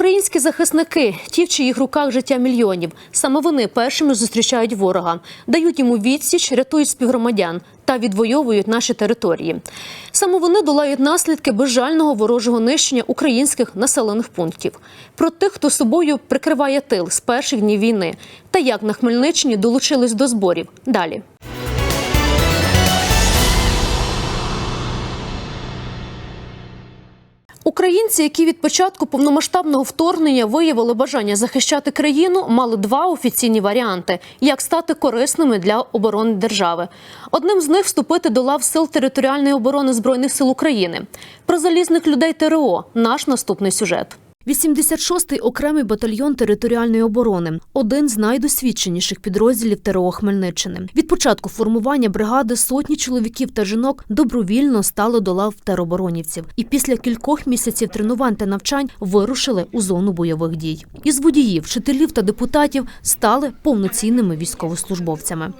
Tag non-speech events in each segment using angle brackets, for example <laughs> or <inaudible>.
Українські захисники, ті, в чиїх руках життя мільйонів, саме вони першими зустрічають ворога, дають йому відсіч, рятують співгромадян та відвоюють наші території. Саме вони долають наслідки безжального ворожого нищення українських населених пунктів. Про тих, хто собою прикриває тил з перших днів війни, та як на Хмельниччині долучились до зборів. Далі. Українці, які від початку повномасштабного вторгнення виявили бажання захищати країну, мали два офіційні варіанти: як стати корисними для оборони держави. Одним з них вступити до лав сил територіальної оборони збройних сил України. Про залізних людей ТРО наш наступний сюжет. 86-й окремий батальйон територіальної оборони один з найдосвідченіших підрозділів ТРО Хмельниччини. Від початку формування бригади сотні чоловіків та жінок добровільно стали до лав тероборонівців, і після кількох місяців тренувань та навчань вирушили у зону бойових дій. Із водіїв, вчителів та депутатів стали повноцінними військовослужбовцями.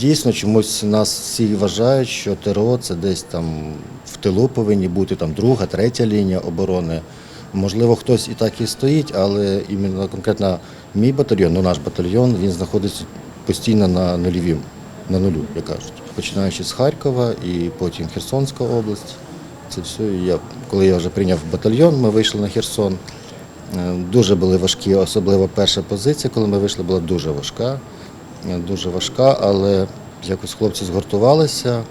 Дійсно, чомусь нас всі вважають, що ТРО це десь там в тилу повинні бути там друга, третя лінія оборони. Можливо, хтось і так і стоїть, але іменно конкретно мій батальйон, ну наш батальйон, він знаходиться постійно на нульовім, на нулю, як кажуть. Починаючи з Харкова і потім Херсонська область. Це все. Я, коли я вже прийняв батальйон, ми вийшли на Херсон. Е, Дуже були важкі, особливо перша позиція, коли ми вийшли, була дуже важка. Е, Дуже важка, але якось хлопці згуртувалися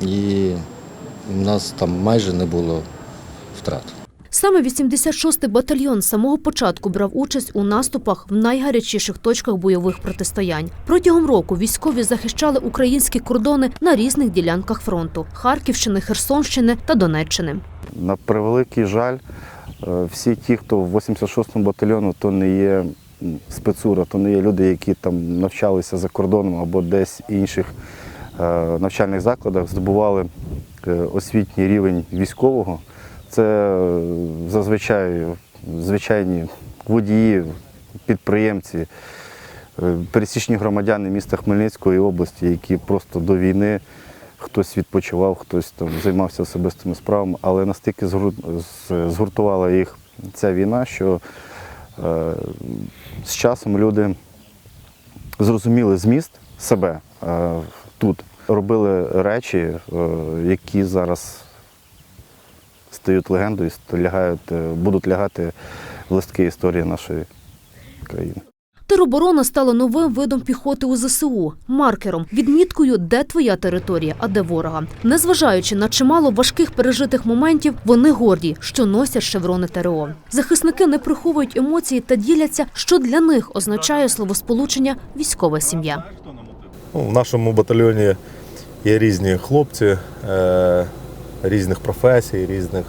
і в нас там майже не було втрат. Саме 86-й батальйон з самого початку брав участь у наступах в найгарячіших точках бойових протистоянь. Протягом року військові захищали українські кордони на різних ділянках фронту Харківщини, Херсонщини та Донеччини. На превеликий жаль, е, всі ті, хто в 86-му батальйону, то не є спецура, то не є люди, які там навчалися за кордоном або десь інших е, навчальних закладах, здобували е, освітній рівень військового. Це зазвичай звичайні водії, підприємці, е, пересічні громадяни міста Хмельницької області, які просто до війни хтось відпочивав, хтось там займався особистими справами, але настільки згуртувала їх ця війна, що е, з часом люди зрозуміли зміст себе е, тут, робили речі, які зараз стають легендою, лягають, е, будуть лягати в листки історії нашої країни. Тероборона стала новим видом піхоти у ЗСУ, маркером, відміткою, де твоя територія, а де ворога. Незважаючи на чимало важких пережитих моментів, вони горді, що носять шеврони ТРО. Захисники не приховують емоції та діляться, що для них означає словосполучення військова сім'я. Ну, в нашому батальйоні є різні хлопці е, різних професій, різних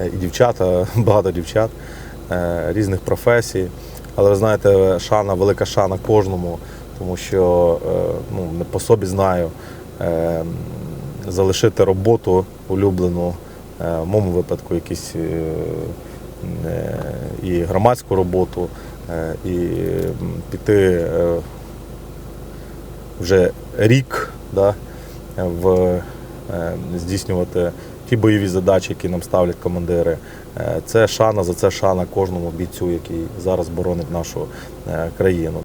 е, і дівчата, <laughs> багато дівчат е, різних професій. Але ви знаєте, шана, велика шана кожному, тому що е, ну, не по собі знаю, залишити роботу улюблену, в моєму випадку якісь і громадську роботу, і піти. вже рік да, в, здійснювати ті бойові задачі, які нам ставлять командири. Е, Це шана за це шана кожному бійцю, який зараз боронить нашу е, країну.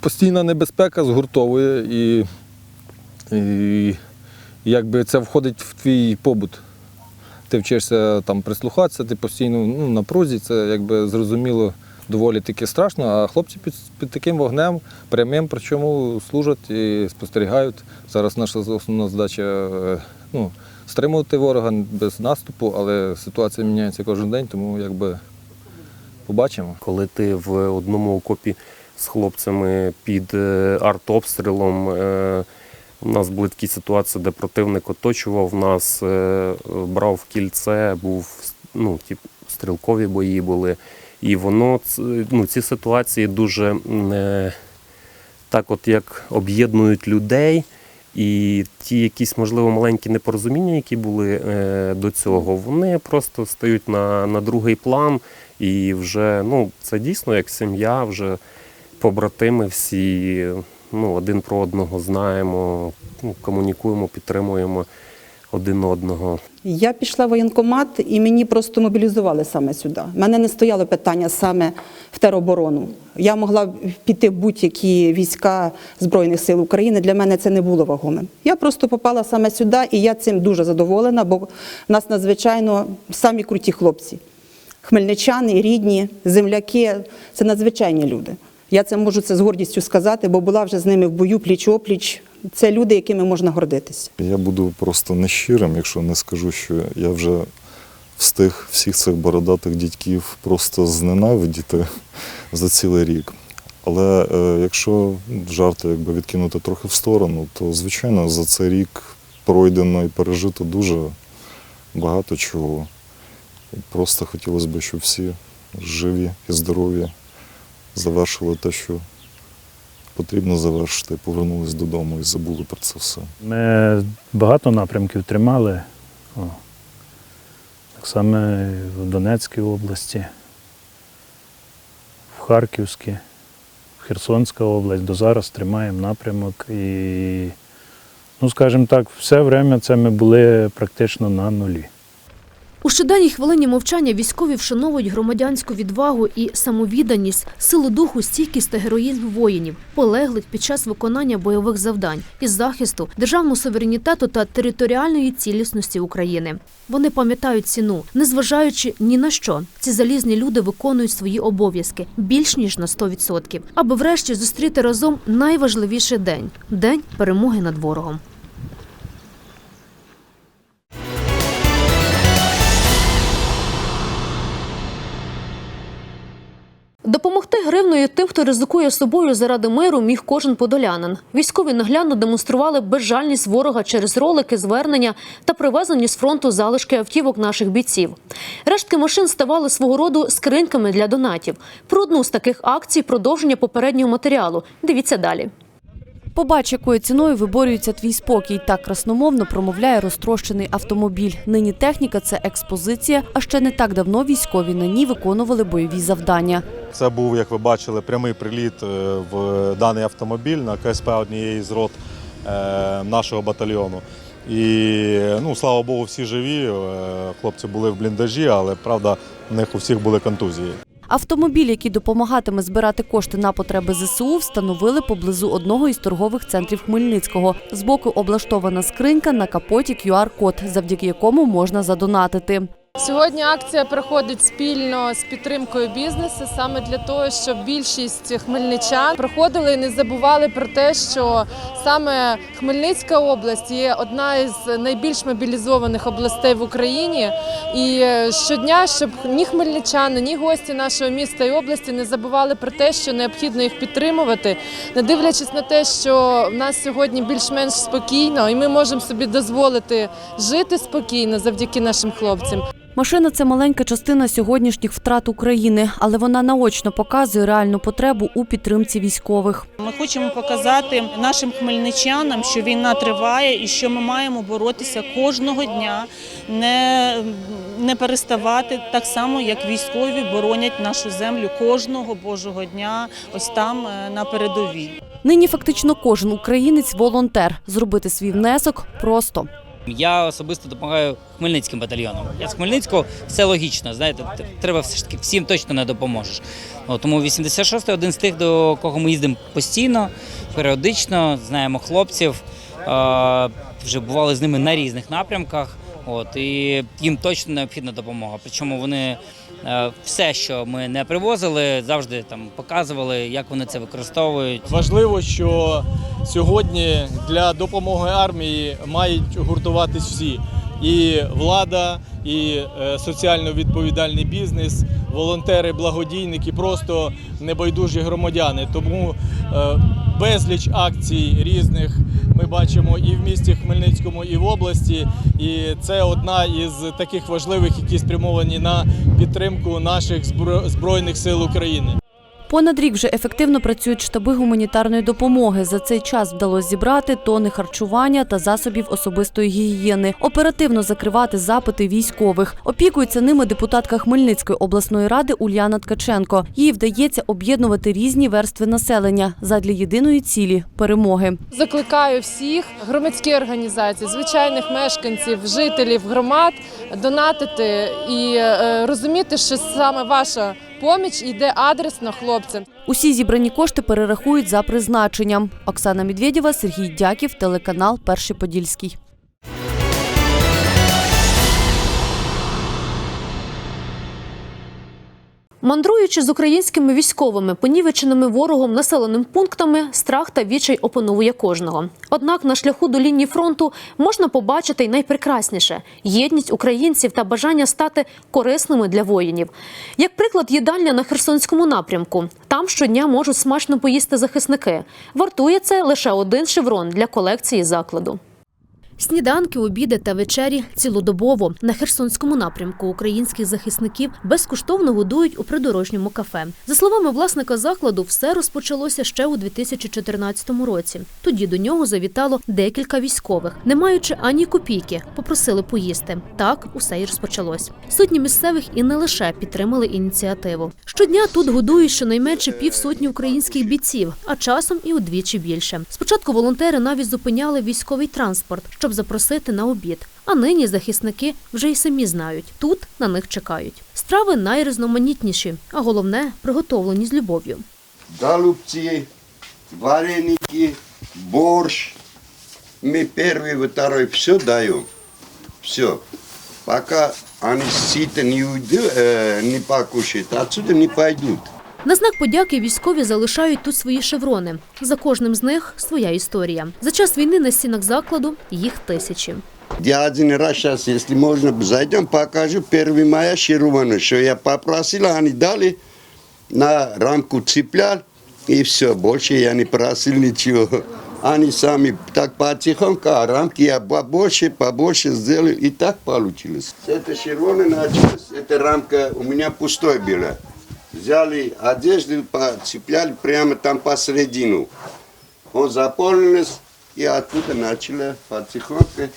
постійна небезпека згуртовує і, і якби це входить в твій побут. Ти вчишся там прислухатися, ти постійно ну, на прозі, це якби зрозуміло доволі таки страшно, а хлопці під, під таким вогнем прямим, причому служать і спостерігають. Зараз наша основна задача е, ну, стримувати ворога без наступу, але ситуація міняється кожен день, тому якби побачимо. коли ти в одному окопі з хлопцями під е, артобстрілом. е, У нас були такі ситуації, де противник оточував нас, брав в кільце, був ну, ті стрілкові бої були. І воно ну, ці ситуації дуже е, так, от як об'єднують людей. І ті якісь, можливо, маленькі непорозуміння, які були е, до цього, вони просто стають на, на другий план. І вже ну, це дійсно як сім'я, вже побратими всі. ну, один про одного знаємо, ну, комунікуємо, підтримуємо один одного. Я пішла в воєнкомат і мені просто мобілізували саме сюди. У мене не стояло питання саме в тероборону. Я могла піти в будь-які війська Збройних сил України. Для мене це не було вагомим. Я просто попала саме сюди, і я цим дуже задоволена, бо нас надзвичайно самі круті хлопці. Хмельничани, рідні, земляки це надзвичайні люди. Я це можу це з гордістю сказати, бо була вже з ними в бою пліч-опліч. Це люди, якими можна гордитися. Я буду просто нещирим, якщо не скажу, що я вже встиг всіх цих бородатих дядьків просто зненавидіти за цілий рік. Але е, якщо жарти якби відкинути трохи в сторону, то звичайно за цей рік пройдено і пережито дуже багато чого. Просто хотілося б, щоб всі живі і здорові завершили те, що потрібно завершити, повернулись додому і забули про це все. Ми багато напрямків тримали. О. Так само в Донецькій області, в Харківській, в Херсонська область. До зараз тримаємо напрямок. І, ну, скажімо так, все время це ми були практично на нулі. У щоденній хвилині мовчання військові вшановують громадянську відвагу і самовідданість, силу духу, стійкість та героїзм воїнів, полеглих під час виконання бойових завдань із захисту державного суверенітету та територіальної цілісності України. Вони пам'ятають ціну, незважаючи ні на що. Ці залізні люди виконують свої обов'язки більш ніж на 100%, аби врешті зустріти разом найважливіший день день перемоги над ворогом. Допомогти гривною тим, хто ризикує собою заради миру, міг кожен подолянин. Військові наглядно демонстрували безжальність ворога через ролики, звернення та привезені з фронту залишки автівок наших бійців. Рештки машин ставали свого роду скриньками для донатів. Про одну з таких акцій продовження попереднього матеріалу. Дивіться далі. Побач, якою ціною виборюється твій спокій. Так красномовно промовляє розтрощений автомобіль. Нині техніка це експозиція, а ще не так давно військові на ній виконували бойові завдання. Це був, як ви бачили, прямий приліт е, в даний автомобіль на КСП однієї з рот е, нашого батальйону. І ну, слава Богу, всі живі. Е, Хлопці були в бліндажі, але правда, в них у всіх були контузії. Автомобіль, який допомагатиме збирати кошти на потреби ЗСУ, встановили поблизу одного із торгових центрів Хмельницького. Збоку облаштована скринька на капоті QR-код, завдяки якому можна задонатити. Сьогодні акція проходить спільно з підтримкою бізнесу, саме для того, щоб більшість хмельничан приходили і не забували про те, що саме Хмельницька область є одна із найбільш мобілізованих областей в Україні. І щодня, щоб ні хмельничани, ні гості нашого міста і області не забували про те, що необхідно їх підтримувати, не дивлячись на те, що в нас сьогодні більш-менш спокійно, і ми можемо собі дозволити жити спокійно завдяки нашим хлопцям. Машина це маленька частина сьогоднішніх втрат України, але вона наочно показує реальну потребу у підтримці військових. Ми хочемо показати нашим хмельничанам, що війна триває і що ми маємо боротися кожного дня, не, не переставати так само, як військові боронять нашу землю кожного божого дня, ось там е, на передовій. Нині фактично кожен українець волонтер. Зробити свій внесок просто. Я особисто допомагаю Хмельницьким батальйонам. Я з Хмельницького все логічно. Знаєте, треба все ж таки всім точно не допоможеш. От, тому 86-й один з тих, до кого ми їздимо постійно, періодично, знаємо хлопців. Вже бували з ними на різних напрямках. От і їм точно необхідна допомога. Причому вони е, все, що ми не привозили, завжди там показували, як вони це використовують. Важливо, що сьогодні для допомоги армії мають гуртуватись всі. І влада, і е, соціально відповідальний бізнес, волонтери, благодійники, просто небайдужі громадяни. Тому е, безліч акцій різних ми бачимо і в місті Хмельницькому, і в області. І це одна із таких важливих, які спрямовані на підтримку наших збро- збройних сил України. Понад рік вже ефективно працюють штаби гуманітарної допомоги. За цей час вдалося зібрати тони харчування та засобів особистої гігієни, оперативно закривати запити військових. Опікується ними депутатка Хмельницької обласної ради Ульяна Ткаченко. Їй вдається об'єднувати різні верстви населення задля єдиної цілі перемоги. Закликаю всіх громадські організації, звичайних мешканців, жителів громад донатити і е, розуміти, що саме ваша поміч йде адресно хлопцям. Усі зібрані кошти перерахують за призначенням. Оксана Медведєва, Сергій Дяків, телеканал Перший Подільський. Мандруючи з українськими військовими, понівеченими ворогом населеним пунктами, страх та відчай опановує кожного. Однак на шляху до лінії фронту можна побачити й найпрекрасніше єдність українців та бажання стати корисними для воїнів. Як приклад, їдальня на Херсонському напрямку. Там щодня можуть смачно поїсти захисники. Вартує це лише один шеврон для колекції закладу. Сніданки, обіди та вечері цілодобово на Херсонському напрямку українських захисників безкоштовно годують у придорожньому кафе. За словами власника закладу, все розпочалося ще у 2014 році. Тоді до нього завітало декілька військових, не маючи ані копійки, попросили поїсти. Так усе й розпочалось. Сотні місцевих і не лише підтримали ініціативу. Щодня тут годують щонайменше півсотні українських бійців, а часом і удвічі більше. Спочатку волонтери навіть зупиняли військовий транспорт, щоб запросити на обід. А нині захисники вже й самі знають, тут на них чекають. Страви найрізноманітніші, а головне приготовлені з любов'ю. голубцы, вареники, борщ. Мы первый, второй, все даем. Все. Пока они сыто не уйдут, э, не покушают, отсюда не пойдут. На знак подяки військові залишають тут свої шеврони. За кожним з них своя історія. За час війни на стінах закладу їх тисячі. Я один раз сейчас, если можно, зайдем, покажу 1 мая Ширувану, что я попросил, они дали, на рамку цеплял, и все, больше я не просил ничего. Они сами так потихоньку, а рамки я побольше, побольше сделал, и так получилось. С этой Ширваны началось, эта рамка у меня пустой была. Взяли одежду, цепляли прямо там посередину. Он заполнился, и оттуда начали потихоньку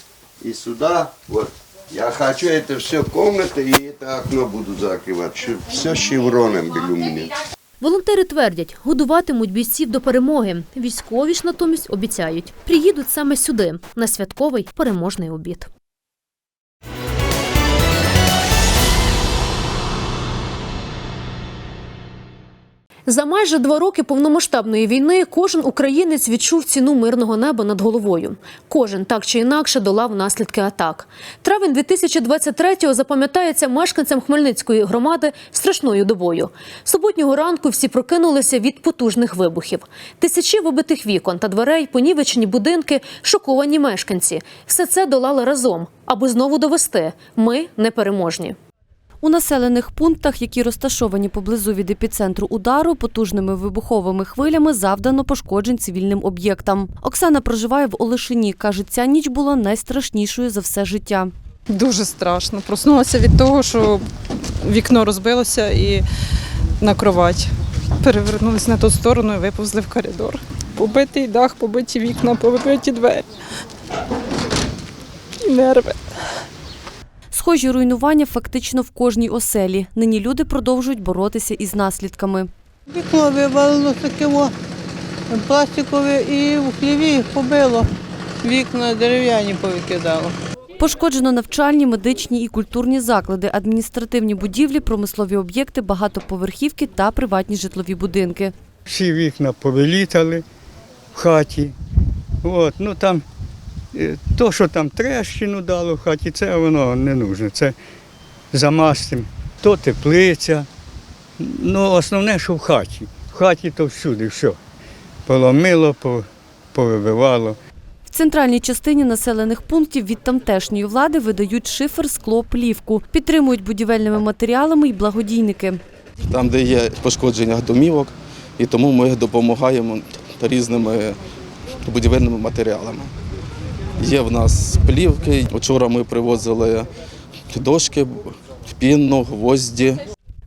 и сюда. Вот. Я хочу это все комната и это окно буду закрывать. Все шевроном были у меня. Волонтери твердять, годуватимуть бійців до перемоги. Військові ж натомість обіцяють, приїдуть саме сюди на святковий переможний обід. За майже два роки повномасштабної війни кожен українець відчув ціну мирного неба над головою. Кожен так чи інакше долав наслідки атак. Травень 2023-го запам'ятається мешканцям Хмельницької громади страшною добою. Суботнього ранку всі прокинулися від потужних вибухів. Тисячі вибитих вікон та дверей, понівечені будинки, шоковані мешканці. Все це долали разом, аби знову довести – ми непереможні. У населених пунктах, які розташовані поблизу від епіцентру удару, потужними вибуховими хвилями завдано пошкоджень цивільним об'єктам. Оксана проживає в Олешині. Каже, ця ніч була найстрашнішою за все життя. Дуже страшно. Проснулася від того, що вікно розбилося і на кровать. Перевернулися на ту сторону і виповзли в коридор. Побитий дах, побиті вікна, побиті двері. І нерви. Схожі руйнування фактично в кожній оселі. Нині люди продовжують боротися із наслідками. Вікно вивалило таке пластикове і в хліві побило. Вікна дерев'яні повикидало. Пошкоджено навчальні, медичні і культурні заклади, адміністративні будівлі, промислові об'єкти, багатоповерхівки та приватні житлові будинки. Всі вікна повилітали в хаті. От, ну там, то, що там трещину дало в хаті, це воно не нужно. Це замастим. То теплиця. Ну, основне, що в хаті. В хаті то всюди, все. Поломило, повибивало. В центральній частині населених пунктів від тамтешньої влади видають шифер, скло, плівку, підтримують будівельними матеріалами й благодійники. там, де є пошкодження домівок, і тому ми допомагаємо різними будівельними матеріалами. Є в нас плівки. Вчора ми привозили дошки, пінну, гвозді.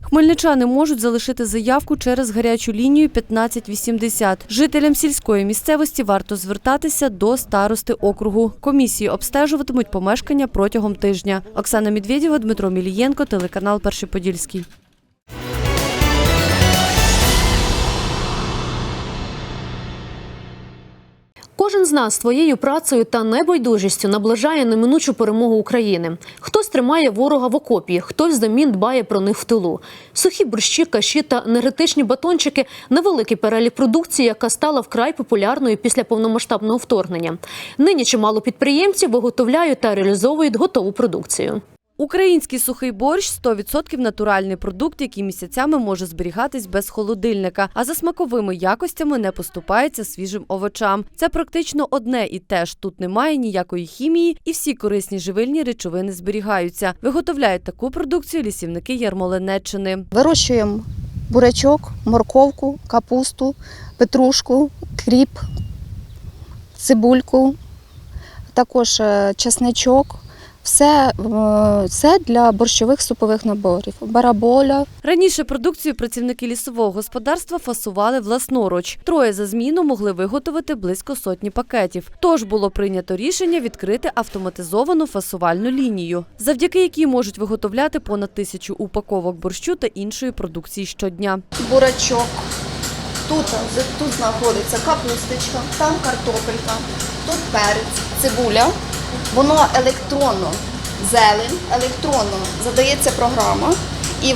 Хмельничани можуть залишити заявку через гарячу лінію 1580. Жителям сільської місцевості варто звертатися до старости округу. Комісії обстежуватимуть помешкання протягом тижня. Оксана Медведєва, Дмитро Мілієнко, телеканал Перший Подільський. Кожен з нас своєю працею та небайдужістю наближає неминучу перемогу України. Хтось тримає ворога в окопі, хтось замін дбає про них в тилу. Сухі борщі, каші та енергетичні батончики невеликий перелік продукції, яка стала вкрай популярною після повномасштабного вторгнення. Нині чимало підприємців виготовляють та реалізовують готову продукцію. Український сухий борщ 100% натуральний продукт, який місяцями може зберігатись без холодильника, а за смаковими якостями не поступається свіжим овочам. Це практично одне і те ж. Тут немає ніякої хімії, і всі корисні живильні речовини зберігаються. Виготовляють таку продукцію лісівники Ярмолинеччини. Вирощуємо бурячок, морковку, капусту, петрушку, кріп, цибульку, також е, чесничок. Все, е, все для борщових супових наборів. Бараболя, Раніше продукцію працівники лісового господарства фасували власноруч. Троє за зміну могли виготовити близько сотні пакетів. Тож було прийнято рішення відкрити автоматизовану фасувальну лінію, завдяки якій можуть виготовляти понад тисячу упаковок борщу та іншої продукції щодня. бурачок. Тут, тут знаходиться капусточка, там картопелька, тут перець, цибуля. Воно електронно, зелень, електронно задається програма і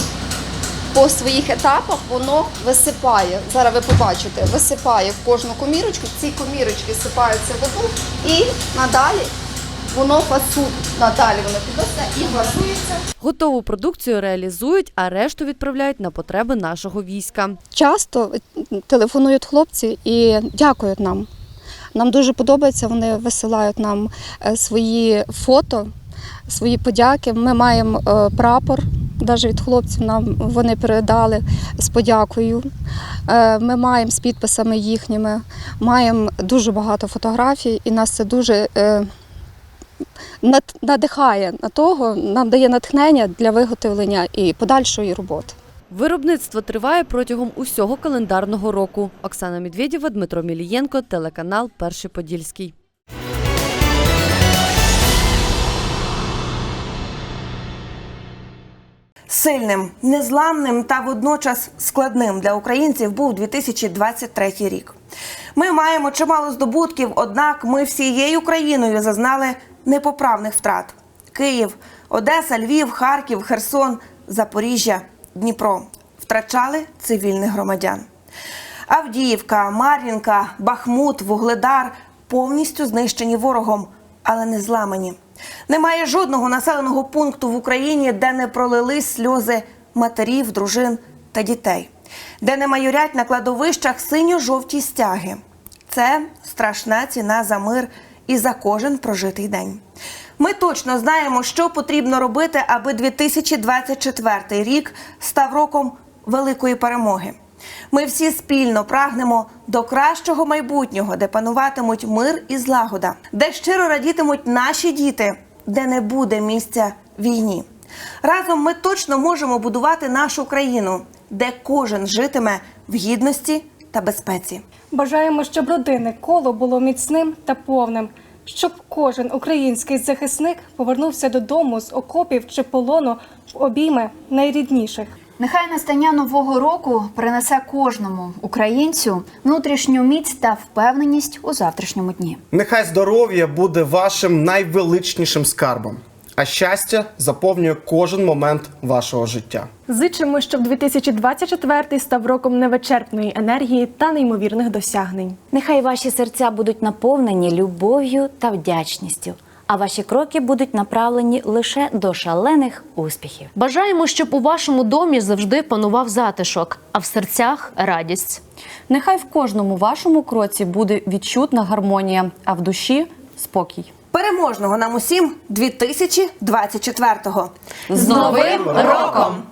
по своїх етапах воно висипає. Зараз ви побачите, висипає в кожну комірочку. Ці комірочки сипаються в воду і надалі воно фасує. Надалі воно підноситься і фасується. Готову продукцію реалізують, а решту відправляють на потреби нашого війська. Часто телефонують хлопці і дякують нам. Нам дуже подобається, вони висилають нам е, свої фото, свої подяки. Ми маємо е, прапор, навіть від хлопців нам вони передали з подякою. Е, Ми маємо з підписами їхніми, маємо дуже багато фотографій, і нас це дуже надихає на того, нам дає натхнення для виготовлення і подальшої роботи. Виробництво триває протягом усього календарного року. Оксана Медведєва, Дмитро Мілієнко, телеканал Перший Подільський. Сильним, незламним та водночас складним для українців був 2023 рік. Ми маємо чимало здобутків, однак ми всією країною зазнали непоправних втрат: Київ, Одеса, Львів, Харків, Херсон, Запоріжжя, Дніпро втрачали цивільних громадян. Авдіївка, Мар'їнка, Бахмут, Вугледар повністю знищені ворогом, але не зламані. Немає жодного населеного пункту в Україні, де не пролились сльози матерів, дружин та дітей, де не майорять на кладовищах синьо-жовті стяги. Це страшна ціна за мир і за кожен прожитий день. Ми точно знаємо, що потрібно робити, аби 2024 рік став роком великої перемоги. Ми всі спільно прагнемо до кращого майбутнього, де пануватимуть мир і злагода, де щиро радітимуть наші діти, де не буде місця війні. Разом ми точно можемо будувати нашу країну, де кожен житиме в гідності та безпеці. Бажаємо, щоб родинне коло було міцним та повним, щоб кожен український захисник повернувся додому з окопів чи полону в обійми найрідніших. Нехай настання нового року принесе кожному українцю внутрішню міць та впевненість у завтрашньому дні. Нехай здоров'я буде вашим найвеличнішим скарбом, а щастя заповнює кожен момент вашого життя. Зичимо, щоб 2024 став роком невичерпної енергії та неймовірних досягнень. Нехай ваші серця будуть наповнені любов'ю та вдячністю, а ваші кроки будуть направлені лише до шалених успіхів. Бажаємо, щоб у вашому домі завжди панував затишок, а в серцях радість. Нехай в кожному вашому кроці буде відчутна гармонія, а в душі спокій. Переможного нам усім 2024-го! З Новим роком!